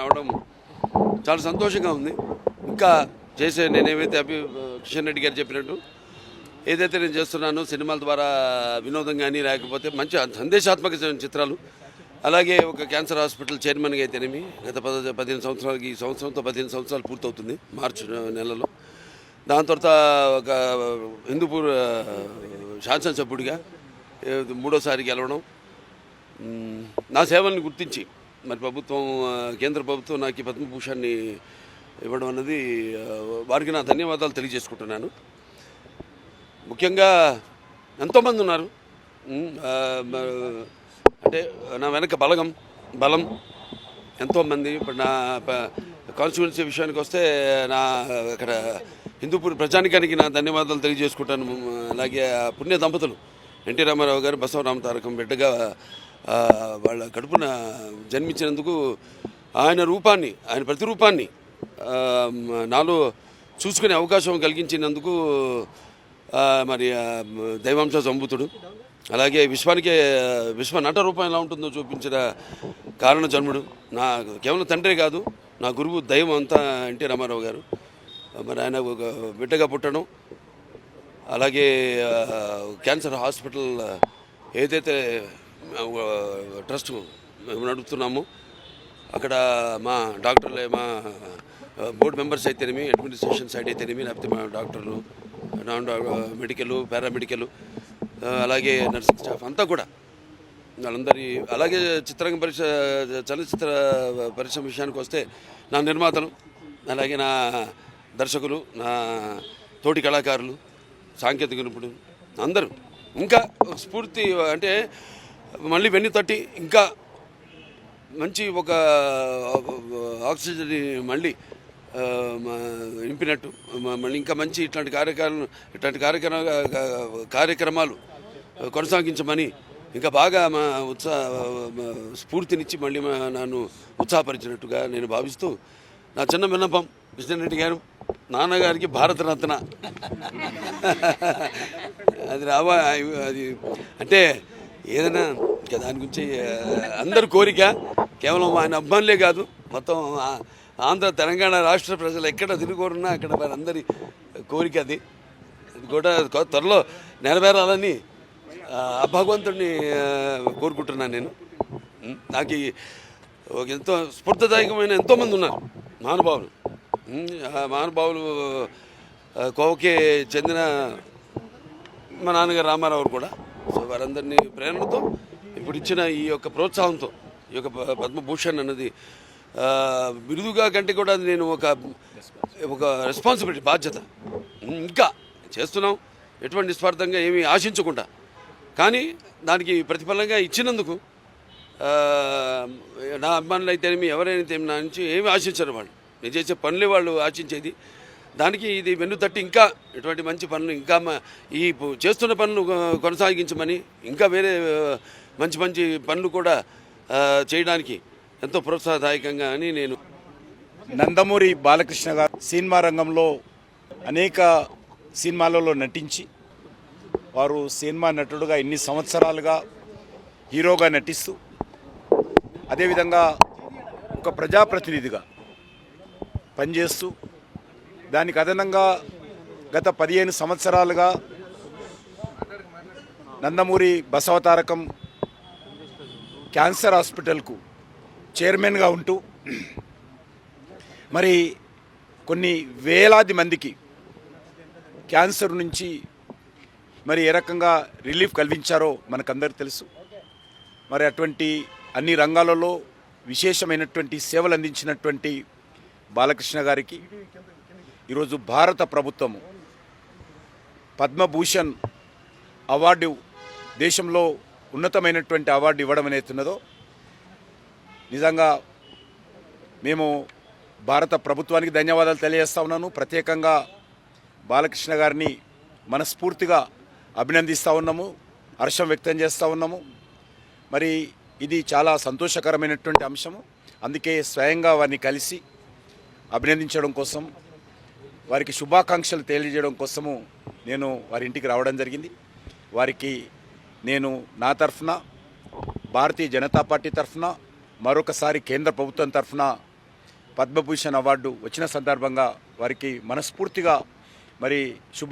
రావడం చాలా సంతోషంగా ఉంది. ఇంకా చేసే నేనేమైతే అభి కిషన్ రెడ్డి గారు చెప్పినట్టు ఏదైతే నేను చేస్తున్నానో సినిమాల ద్వారా వినోదం కానీ లేకపోతే మంచి సందేశాత్మక చిత్రాలు అలాగే ఒక క్యాన్సర్ హాస్పిటల్ చైర్మన్గా అయితేనేమి గత పద పదిహేను సంవత్సరాలకి ఈ సంవత్సరంతో పదిహేను సంవత్సరాలు పూర్తవుతుంది మార్చి నెలలో. దాని తర్వాత ఒక హిందూపూర్ శాసనసభ్యుడిగా మూడోసారి గెలవడం నా సేవల్ని గుర్తించి మరి ప్రభుత్వం కేంద్ర ప్రభుత్వం నాకు ఈ పద్మభూషణ్ని ఇవ్వడం అన్నది వారికి నా ధన్యవాదాలు తెలియజేసుకుంటున్నాను. ముఖ్యంగా ఎంతోమంది ఉన్నారు. అంటే నా వెనక బలగం బలం ఎంతోమంది. ఇప్పుడు నా కాన్స్టిట్యున్సీ విషయానికి వస్తే నా అక్కడ హిందూపూర్ ప్రజానికానికి నా ధన్యవాదాలు తెలియజేసుకుంటాను. అలాగే ఆ పుణ్య దంపతులు ఎన్టీ రామారావు గారు బసవరామ తారకం బిడ్డగా వాళ్ళ కడుపున జన్మించినందుకు ఆయన రూపాన్ని ఆయన ప్రతిరూపాన్ని నాలో చూసుకునే అవకాశం కలిగించినందుకు మరి దైవాంశ సంభూతుడు. అలాగే విశ్వానికే విశ్వ నట రూపం ఎలా ఉంటుందో చూపించిన కారణ జన్ముడు నా కేవలం తండ్రే కాదు నా గురువు దైవం అంతా ఎన్టీ రామారావు గారు. మరి ఆయన ఒక బిడ్డగా పుట్టడం అలాగే క్యాన్సర్ హాస్పిటల్ ఏదైతే ట్రస్ట్ మేము నడుపుతున్నాము. అక్కడ మా డాక్టర్లు మా బోర్డు మెంబర్స్ అయితేనేమి అడ్మినిస్ట్రేషన్ సైడ్ అయితేనేమి లేకపోతే మా డాక్టర్లు నాన్ మెడికల్ పారామెడికల్ అలాగే నర్సింగ్ స్టాఫ్ అంతా కూడా. వాళ్ళందరి అలాగే చిత్రంగ పరిశ్ర చలనచిత్ర పరిశ్రమ విషయానికి వస్తే నా నిర్మాతలు అలాగే నా దర్శకులు నా తోటి కళాకారులు సాంకేతిక నిపుణులు అందరూ. ఇంకా స్ఫూర్తి అంటే మళ్ళీ వెన్ను తట్టి ఇంకా మంచి ఒక ఆక్సిజన్ మళ్ళీ నింపినట్టు మళ్ళీ ఇంకా మంచి ఇట్లాంటి కార్యక్రమాలు ఇట్లాంటి కార్యక్రమ కార్యక్రమాలు కొనసాగించమని ఇంకా బాగా మా ఉత్సాహ స్ఫూర్తినిచ్చి మళ్ళీ నన్ను ఉత్సాహపరిచినట్టుగా నేను భావిస్తూ నా చిన్న విన్నపం కృష్ణ గారు నాన్నగారికి భారతరత్న అది రావా అది అంటే ఏదైనా ఇంకా దాని గురించి అందరి కోరిక కేవలం ఆయన అభిమానులే కాదు మొత్తం ఆంధ్ర తెలంగాణ రాష్ట్ర ప్రజలు ఎక్కడ తిరుగురున్నా అక్కడ వారందరి కోరిక అది. కూడా త్వరలో నెరవేరాలని ఆ భగవంతుడిని కోరుకుంటున్నాను నేను. నాకు ఒక ఎంతో స్ఫూర్తిదాయకమైన ఎంతోమంది ఉన్నారు మహానుభావులు. మహానుభావులు కోవకే చెందిన మా నాన్నగారు రామారావు కూడా. సో వారందరినీ ప్రేరణతో ఇప్పుడు ఇచ్చిన ఈ యొక్క ప్రోత్సాహంతో ఈ యొక్క పద్మభూషణ్ అన్నది బిరుదుగా కంటే కూడా నేను ఒక ఒక రెస్పాన్సిబిలిటీ బాధ్యత. ఇంకా చేస్తున్నాం. ఎటువంటి నిస్వార్థంగా ఏమీ ఆశించకుండా. కానీ దానికి ప్రతిఫలంగా ఇచ్చినందుకు నా అభిమానులు అయితేనేమి ఎవరైనా నా నుంచి ఏమి ఆశించరు వాళ్ళు. నేను చేసే పనులే వాళ్ళు ఆశించేది. దానికి ఇది వెన్ను తట్టి ఇంకా ఇటువంటి మంచి పనులు ఇంకా ఈ చేస్తున్న పనులు కొనసాగించమని ఇంకా వేరే మంచి మంచి పనులు కూడా చేయడానికి ఎంతో ప్రోత్సాహదాయకంగా అని నేను నందమూరి బాలకృష్ణ గారు సినిమా రంగంలో అనేక సినిమాలలో నటించి వారు సినిమా నటుడుగా ఇన్ని సంవత్సరాలుగా హీరోగా నటిస్తూ అదేవిధంగా ఒక ప్రజాప్రతినిధిగా పనిచేస్తూ దానికి అదనంగా గత పదిహేను సంవత్సరాలుగా నందమూరి బసవతారకం క్యాన్సర్ హాస్పిటల్కు చైర్మన్గా ఉంటూ మరి కొన్ని వేలాది మందికి క్యాన్సర్ నుంచి మరి ఏ రకంగా రిలీఫ్ కల్పించారో మనకందరికి తెలుసు. మరి అటువంటి అన్ని రంగాలలో విశేషమైనటువంటి సేవలు అందించినటువంటి బాలకృష్ణ గారికి ఈరోజు భారత ప్రభుత్వము పద్మభూషణ్ అవార్డు దేశంలో ఉన్నతమైనటువంటి అవార్డు ఇవ్వడం అనేతున్నదో నిజంగా మేము భారత ప్రభుత్వానికి ధన్యవాదాలు తెలియజేస్తా ఉన్నాను. ప్రత్యేకంగా బాలకృష్ణ గారిని మనస్ఫూర్తిగా అభినందిస్తూ ఉన్నాము హర్షం వ్యక్తం చేస్తూ ఉన్నాము. మరి ఇది చాలా సంతోషకరమైనటువంటి అంశము. అందుకే స్వయంగా వారిని కలిసి అభినందించడం కోసం వారికి శుభాకాంక్షలు తెలియజేయడం కోసము నేను వారి ఇంటికి రావడం జరిగింది. వారికి నేను నా తరఫున భారతీయ జనతా పార్టీ తరఫున మరొకసారి కేంద్ర ప్రభుత్వం తరఫున పద్మభూషణ్ అవార్డు వచ్చిన సందర్భంగా వారికి మనస్ఫూర్తిగా మరి శుభాకాంక్ష